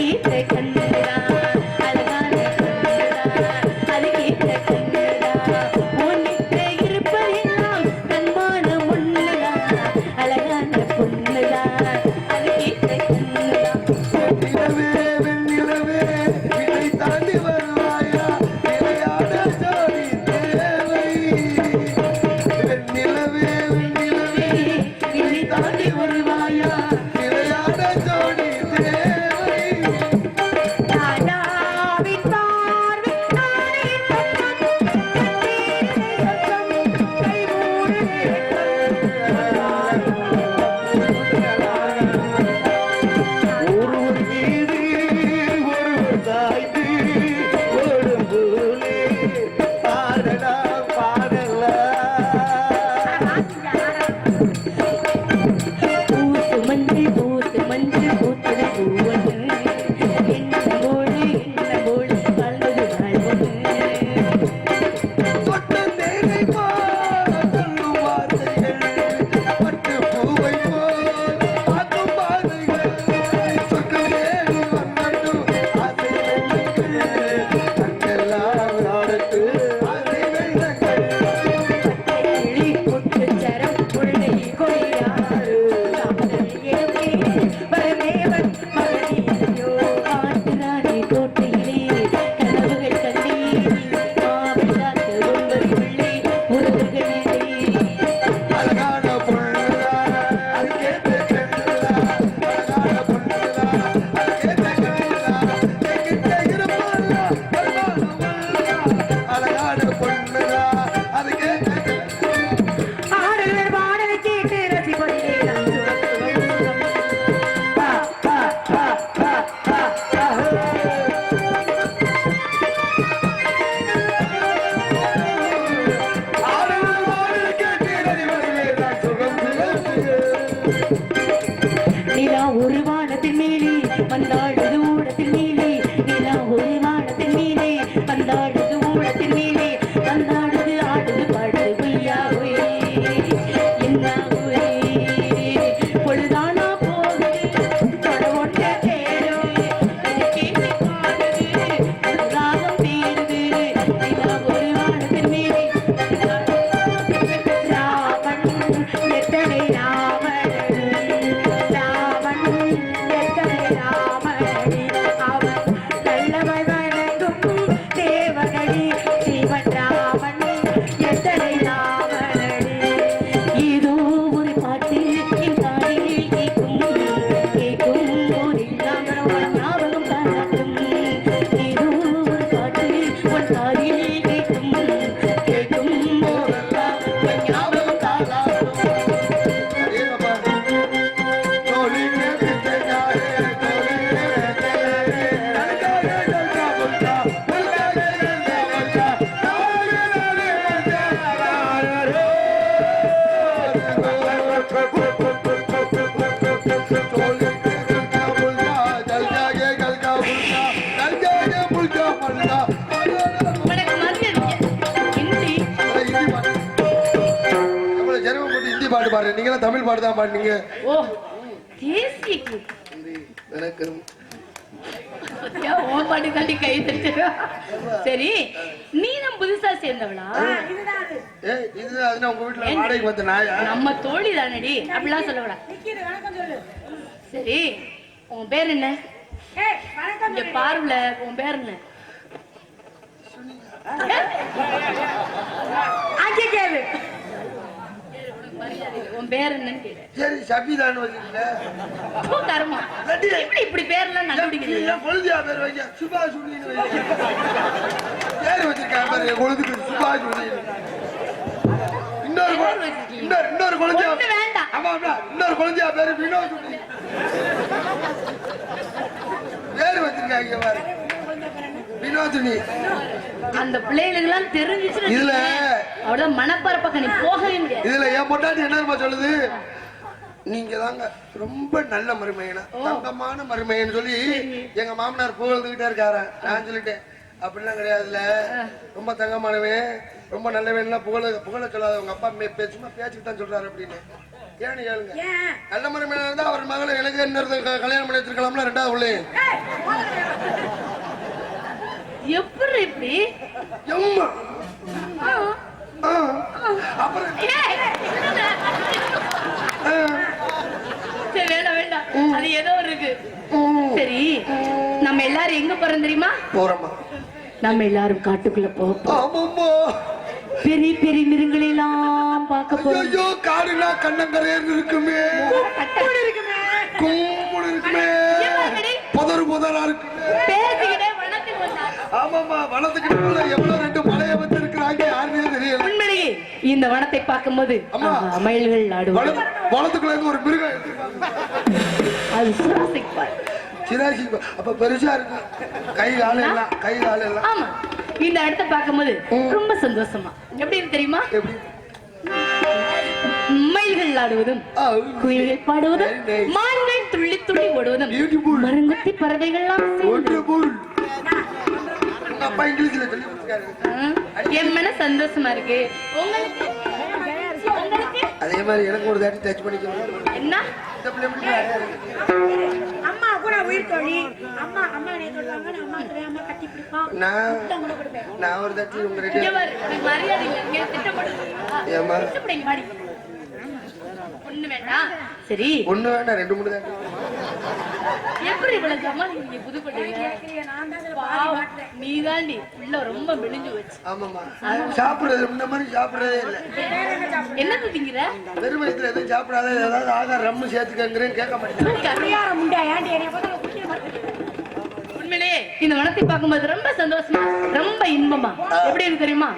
ಕೀಟ ಕನ್ನಡ தமிழ் பாட்டு தான் பாடுனீங்க. ஓ தேசிய எனக்கு ஓ சரி நீ தான் புதுசா சேர்ந்தவளா? நம்ம தோழி தானடி அப்படிலாம் சொல்லவடா சரி உன் பேர் என்ன? ஏய் வணக்கம் உன் பேர் என்ன? உன் பேர் என்னன்னு சரி சபிதான்னு வச்சுக்கல போ, கருமா. எப்படி இப்படி பேர்லாம் என் கொழுந்தியா பேர் வைக்க உதயன்னு வைக்க பேர் வச்சிருக்கேன் பாரு என் கொழுந்து பேர் சுபாஷ் உதயன் இன்னொரு வச்சிருக்கீங்க. இன்னொரு இன்னொரு குழந்தையா வேண்டாம். ஆமா ஆமா. இன்னொரு குழந்தையா பேரு வினோத். பேர் வச்சிருக்காங்க பாரு. வினோதினி அந்த பிள்ளைகளுக்கு தெரிஞ்சிச்சுன்னு இதுல- அவ்வளவு மனப்பரப்பக்க நீ போகவே முடியாது இதுல என் பொண்டாட்டி என்ன சொல்லுது? நீங்க தாங்க ரொம்ப நல்ல மருமையனா தங்கமான மருமையன்னு சொல்லி எங்க மாமனார் புகழ்ந்துகிட்டே இருக்காரு. நான் சொல்லிட்டேன் அப்படிலாம் கிடையாதுல்ல. ரொம்ப தங்கமானவன் ரொம்ப நல்லவன்லாம் புகழ புகழ சொல்லாத உங்க அப்பா சும்மா பேச்சுக்கு தான் சொல்றாரு அப்படின்னு. ஏன்னு கேளுங்க. நல்ல மருமையனா இருந்தா அவர் மகளை எனக்கு க- கல்யாணம் பண்ணி வச்சிருக்கலாம்ல ரெண்டாவது உள்ளே எப்படி இப்படி? எம்மா. அப்புறம். சரி வேண்டாம் வேண்டாம். அது ஏதோ இருக்கு. சரி நம்ம எல்லாரும் எங்க போறோம் தெரியுமா? போறோமா நம்ம எல்லாரும் காட்டுக்குள்ள ஆமாம்மா. பெரிய பெரிய மிருகங்களை எல்லாம் பார்க்க போறோம். ஐயோ காடுனா கண்ணங்கரையர் இருக்குமே. இருக்குமே. கும்முடு இருக்குமே. புதர் புதரா வனத்துக்கு வனத்துக்கு எவ்வளவு ரெண்டு யாருமே தெரியல உண்மையிலேயே இந்த வனத்தை பார்க்கும்போது. ஆஹா, மயில்கள் ஆடுவது வன- வனத்துக்குள்ள இருந்து ஒரு மிருகம் எடுத்துருக்காங்க. அது சுவாசிக் பார். சிராசி அப்ப பெருசா இருக்கு கை கால எல்லாம் கை கால எல்லாம் ஆமா இந்த இடத்தை பார்க்கும்போது ரொம்ப சந்தோஷமா எப்படி தெரியுமா எப்படி மயில்கள் ஆடுவதும் ஆ, குயில்கள் பாடுவதும். மான்கள் துள்ளி துள்ளி ஓடுவதும் Beautiful. மரங்கொத்தி பறவைகள்லாம் சேர்ந்து Wonderful. உங்க அப்பா இங்கிலீஷ்ல சொல்லி கொடுத்துருக்காரு. என் மன சந்தோஷமா இருக்கு. உங்களுக்கு? உங்களுக்கு? அதே மாதிரி எனக்கு ஒரு தாட்டி டச் பண்ணிக்க என்ன? இந்த பிள்ளை எப்படி அழகா இருக்கு. அம்மா கூட உயிர் தோழி. அம்மா அம்மா என்ன சொல்லுவாங்க நான் அம்மா கட்டி நான் ஒரு தாட்டி உங்க இங்க ரெண்டு மரியாதை இல்லை. ஒண்ணு வேண்டாம். சரி. ஒண்ணு வேண்டாம் ரெண்டு மூணு தாட்டி எப்படி இவ்வளவு நான் தான் பாவம், நீதாண்டி. உள்ள ரொம்ப மெலிஞ்சு வச்சு ஆமாம்மா. சாப்பிடுறது இந்த மாதிரி சாப்பிடுறதே இல்லை. என்னது திங்கிற வெறும் வயிற்றுல எதுவும் சாப்பிடாத ஏதாவது ஆகார ரம்மு சேர்த்துக்கங்கிறேன்னு கேட்க மாட்டேன். கல்யாணம் முண்டா ஏன்டி என்னைய பார்த்தா குடிக்க மாட்டேன்? உண்மையிலே இந்த வனத்தை பார்க்கும்போது ரொம்ப சந்தோஷமா ரொம்ப இன்பமா? எப்படி இருக்கு தெரியுமா?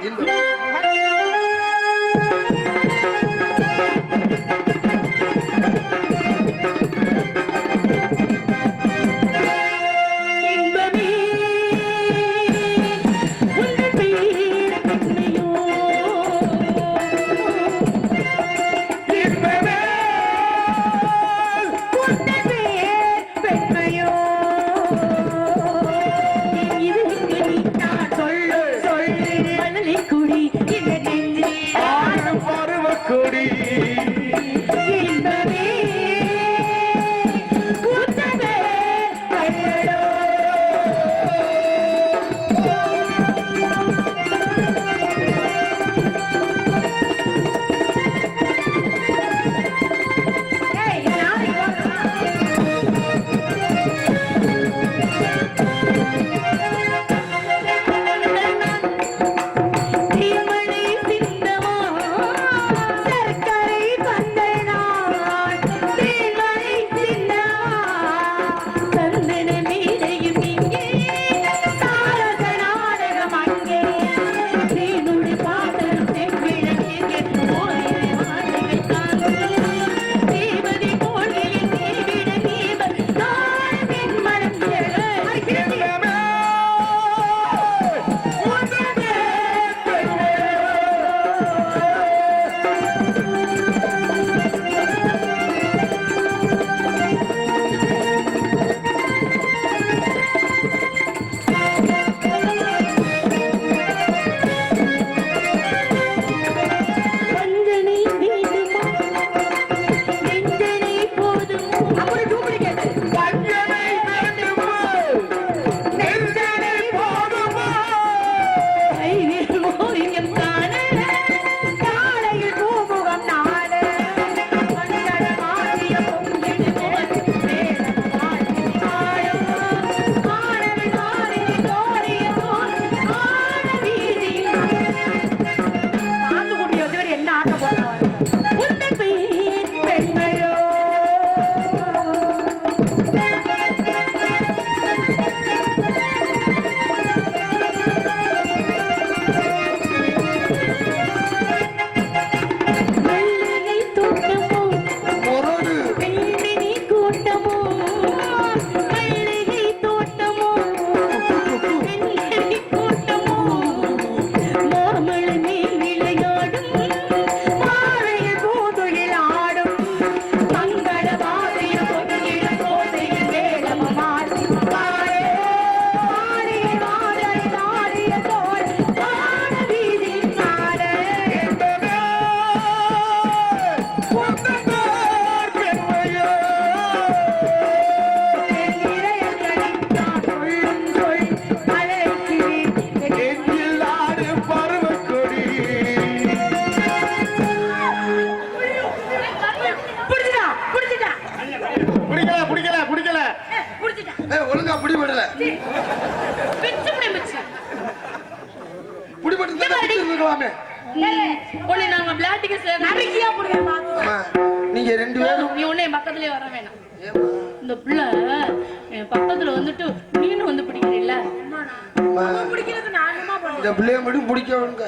இந்த பிள்ளைய மட்டும் பிடிக்கவனுங்க.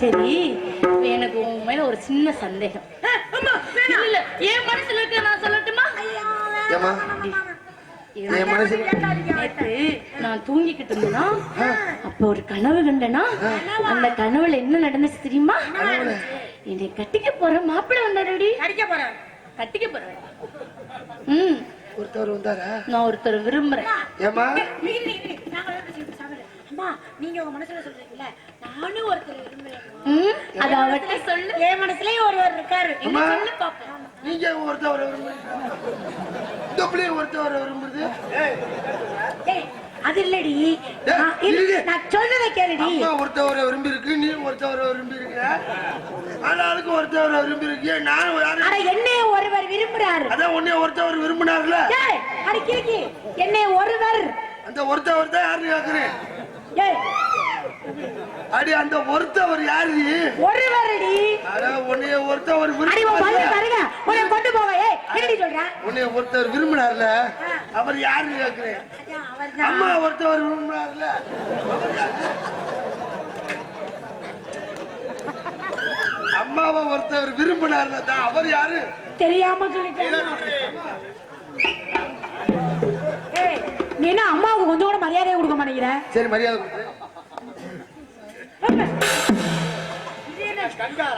சரி எனக்கு உன் மேல ஒரு சின்ன சந்தேகம். இல்ல என் மனசுல இருக்க நான் சொல்லட்டுமா? என் நான் தூங்கிக்கிட்டு இருந்தேனா அப்ப ஒரு கனவு கண்டனா அந்த கனவுல என்ன நடந்துச்சு தெரியுமா? என்னை கட்டிக்க போற மாப்பிள்ளை வந்தாரடி. அடிக்க போறேன் கட்டிக்க போறேன் ம். ஒருத்தவர் வந்தாரா? நான் ஒருத்தர் விரும்புறேன். ஏமா அம்மா நீங்க உங்க மனசுல சொல்றீங்கல்ல நானும் ஒருத்தர் விரும்புறேன் ம்? அது அவர்கிட்ட சொல்லு. என் மனசுலயும் ஒருவர் இருக்காரு. அம்மா. சொல்லு பாப்போம். நீங்க ஒருத்தவரை விரும்புறீங்க? ஒருத்தவரை விரும்புறது? அது இல்லடி. நான் இருக்கு. சொல்றதை கேளுடி. அம்மா ஒருத்தவரை விரும்பி இருக்கு நீ ஒருத்தவரை விரும்பி இருக்க ஆளாளுக்கு ஒருத்தவரை விரும்பி இருக்கிய நான் யாரு அட என்னைய ஒருவர் விரும்புறாரு. அதான் உன்னைய ஒருத்தவர் விரும்பினார்ல. அட கிறுக்கி என்னை ஒருவர். அந்த ஒருத்தவர் தான் யாருன்னு கேக்குறேன். அடி அந்த ஒருத்தவர் யாரு? ஒருவரடி. உன்னைய ஒருத்தவர் பாருங்க உன்னை கொண்டு போக உன்னைய ஒருத்தவர் விரும்பினார்ல? அவர் யாருன்னு கேக்குறேன். அம்மா ஒருத்தவர் விரும்பினார்ல? அம்மாவை ஒருத்தவர் விரும்பினார்ல தான். அவர் யாரு? தெரியாம நீ என்ன அம்மாவுக்கு கொஞ்சம் கூட மரியாதையை கொடுக்க மாட்டேங்கிற சரி மரியாதை.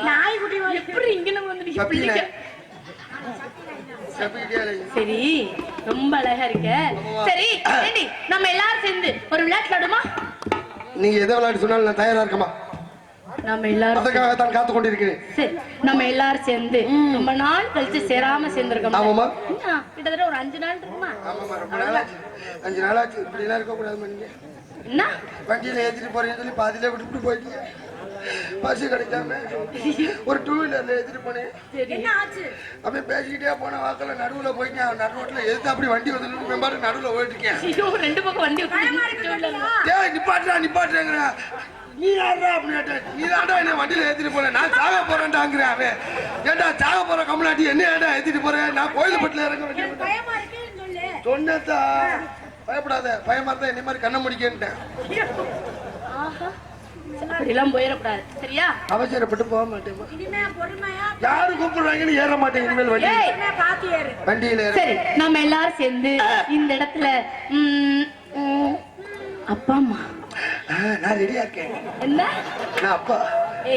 நாய்க்குட்டி எப்படி இங்க வந்து. சரி ரொம்ப அழகா இருக்க. சரி நம்ம எல்லாரும் சேர்ந்து ஒரு விளையாட்டு விளையாடுமா நீங்க எதை விளையாட்டு சொன்னாலும் நான் தயாரா இருக்கமா நம்ம எல்லாரும் அதுக்காகத்தான் காத்து கொண்டிருக்கிறேன் சரி நம்ம எல்லாரும் சேர்ந்து ரொம்ப நாள் கழிச்சு சேராம சேர்ந்திருக்கோம் ஆமாமா. கிட்டத்தட்ட ஒரு அஞ்சு நாள் இருக்குமா? ஆமாமா ரொம்ப நாளாச்சு. அஞ்சு இப்படி எல்லாம் இருக்க கூடாது நீங்க. என்ன? வண்டியில ஏத்திட்டு போறேன்னு சொல்லி பாதியில விட்டுட்டு போயிட்டீங்க. பஸ் கிடைக்காம ஒரு டூ வீலர்ல ஏத்திட்டு போனேன். சரி. என்ன ஆச்சு? அப்படியே பேசிக்கிட்டே போன வாக்கில் நடுவுல போயிட்டேன். நடு ரோட்ல அப்படி வண்டி வந்து மெம்பாரு நடுவுல போயிட்டு இருக்கேன். ரெண்டு பக்கம் வண்டி நிப்பாட்டுறா நீ யாரா அப்படின்னு நீ தாண்டா என்ன வண்டியில ஏத்திட்டு போறேன் நான் சாக போறேன்டாங்கிறேன் அவன். ஏன்டா சாக போற கமலாட்டி என்ன ஏத்திட்டு போறேன் நான் கோயில்பட்டில இறங்க வேண்டிய பயமா இருக்குன்னு சொல்லு. சொன்னதா பயப்படாத. பயமா இருந்தா என்ன மாதிரி கண்ண முடிக்கன்ட்டேன். ஆஹா. அப்படிலாம் போயிடக்கூடாது. சரியா? அவசரப்பட்டு போக பொறுமையா யாரு கூப்பிடுறாங்கன்னு ஏற மாட்டேன் இனிமேல் வண்டி. ஏய் பொறுமையா பாத்து ஏறு. வண்டியில ஏற. சரி நம்ம எல்லாரும் சேர்ந்து இந்த இடத்துல அப்பா அம்மா. நான் ரெடியா இருக்கேன். என்ன? நான் அப்பா.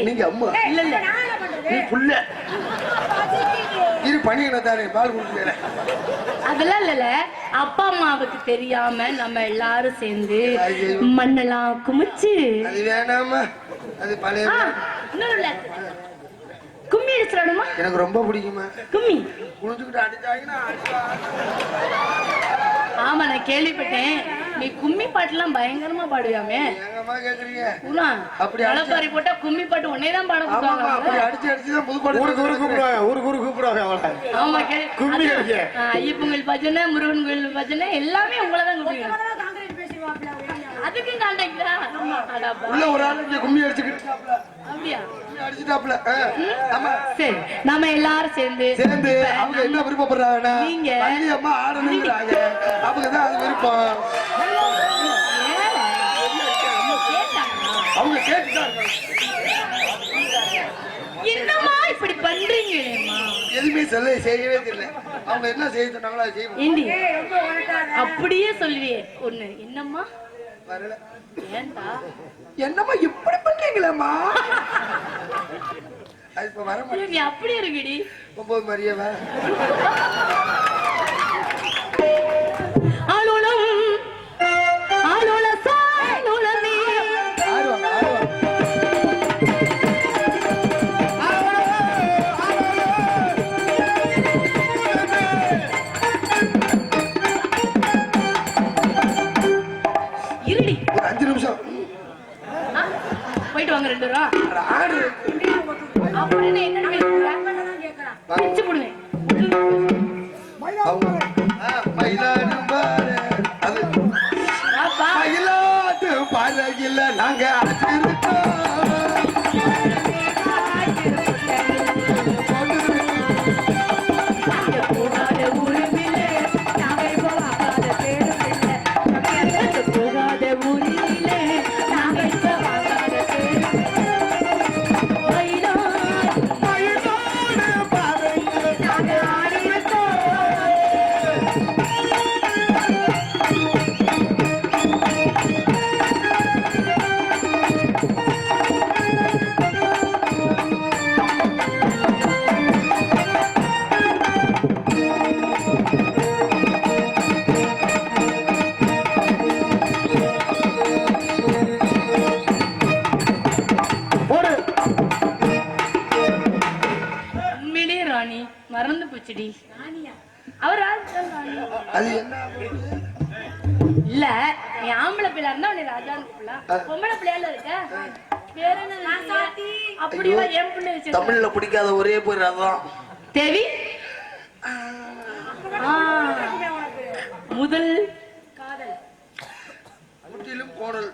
நீங்க அம்மா. இல்ல இல்ல. நான் என்ன பண்றது? நீ புள்ள. இரு பணியின தானே பால் குடிக்கிறேன் அதெல்லாம் இல்லல அப்பா அம்மாவுக்கு தெரியாம நம்ம எல்லாரும் சேர்ந்து. மண்ணெல்லாம் குமிச்சு. அது வேணாமா? அது பழைய இன்னொரு. கும்மி அடிச்சிடணுமா எனக்கு ரொம்ப பிடிக்குமா. கும்மி. குளிச்சுக்கிட்டு அடிச்சாங்கன்னா. ஆமா நான் கேள்விப்பட்டேன். நீ கும்மி பாட்டுலாம் பயங்கரமா பாடுவியாமே. ஏங்கம்மா கேக்குறீங்க? பூனா அப்படி வளப்பாரி போட்டா கும்மி பாட்டு உன்னே தான் பாட ஆமாமா அப்படி கொடுத்தாங்க அடிச்சு அடிச்சு தான் புதுப்பாடு ஊருக்கு ஊருக்கு கூப்பிடுவாங்க ஊருக்கு ஊருக்கு கூப்பிடுவாங்க அவளை. ஆமா கே- கும்மி அதான். அடிக்க. ஆ, ஐயப்பன் கோயில் பஜனை முருகன் கோயில் பஜனை எல்லாமே உங்களை தான் கூப்பிடுங்க அதுக்கும் காண்டாக்டா அடாப்பா. உள்ள ஒரு ஆள் இங்க கும்மி அடிச்சுக்கிட்டு இருக்காப்ல. அப்படியா? சரி நம்ம எல்லாரும் சேர்ந்து சேர்ந்து அவங்க என்ன விருப்பப்படுறாங்கன்னா நீங்க வள்ளியம்மா ஆடணுங்கிறாங்க. அவங்க தான் அது விருப்பம். அவங்க என்னம்மா இப்படி பண்றீங்களேம்மா எதுவுமே சொல்ல செய்யவே தெரியல. அவங்க என்ன செய்ய சொன்னாங்களோ செய்வோம். அப்படியே சொல்லுவியே. ஒண்ணு என்னம்மா? வரல. என்னம்மா இப்படி பண்றீங்களேம்மா? அது இப்ப வர மாட்டேன் நீ அப்படியே இருக்குடி ஒன்பது மாதிரியவா போயிட்டு வாங்க ரெண்டு ரூபா அப்படின்னு என்னன்னு பிரிச்சு போடுவேன் பயிலாடு பாரு. நாங்க இல்ல நீ ஆம்பளை பிள்ளை இருந்தா உன்னை ராஜான்னு கூப்பிடலாம். பொம்பளை பிள்ளையால இருக்க? வேற என்ன அப்படியா என் பிள்ளை வச்சு தமிழ்ல பிடிக்காத ஒரே பேர் அதான். தேவி? ஆ, முதல். முற்றிலும் கோடல்.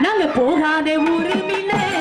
நாங்க போகாத ஊருமில்ல நாங்க